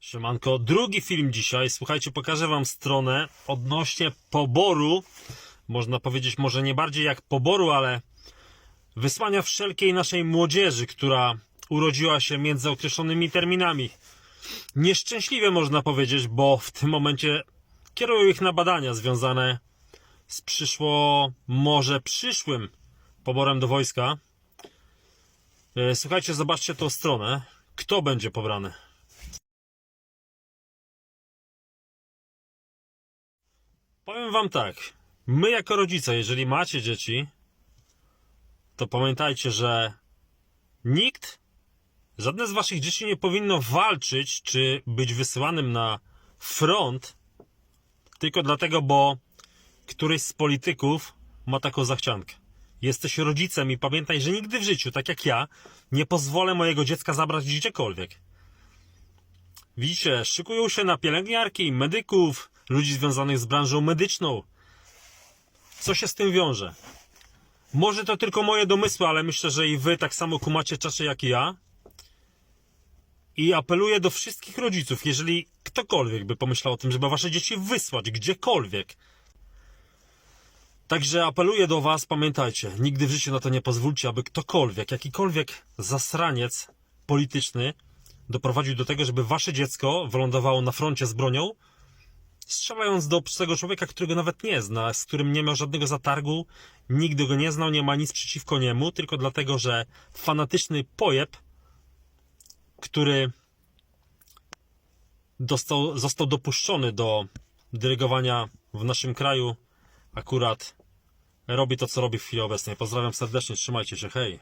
Siemanko, drugi film dzisiaj. Słuchajcie, pokażę wam stronę odnośnie poboru. Można powiedzieć może nie bardziej jak poboru, ale wysłania wszelkiej naszej młodzieży, która urodziła się między określonymi terminami. Nieszczęśliwie można powiedzieć, bo w tym momencie kierują ich na badania związane z przyszło, może przyszłym poborem do wojska. E, Słuchajcie, zobaczcie tą stronę. Kto będzie pobrany? Powiem wam tak. My jako rodzice, jeżeli macie dzieci, to pamiętajcie, że nikt, żadne z waszych dzieci nie powinno walczyć, czy być wysyłanym na front, tylko dlatego, bo któryś z polityków ma taką zachciankę. Jesteś rodzicem i pamiętaj, że nigdy w życiu, tak jak ja, nie pozwolę mojego dziecka zabrać gdziekolwiek. Widzicie, szykują się na pielęgniarki, medyków, ludzi związanych z branżą medyczną. Co się z tym wiąże? Może to tylko moje domysły, ale myślę, że i wy tak samo kumacie czasze jak i ja. I apeluję do wszystkich rodziców, jeżeli ktokolwiek by pomyślał o tym, żeby wasze dzieci wysłać gdziekolwiek. Także apeluję do was, pamiętajcie, nigdy w życiu na to nie pozwólcie, aby ktokolwiek, jakikolwiek zasraniec polityczny doprowadził do tego, żeby wasze dziecko wylądowało na froncie z bronią, strzelając do obcego człowieka, którego nawet nie zna, z którym nie miał żadnego zatargu, nigdy go nie znał, nie ma nic przeciwko niemu, tylko dlatego, że fanatyczny pojeb, który dostał, został dopuszczony do dyrygowania w naszym kraju, akurat robi to, co robi w chwili obecnej. Pozdrawiam serdecznie, trzymajcie się, hej!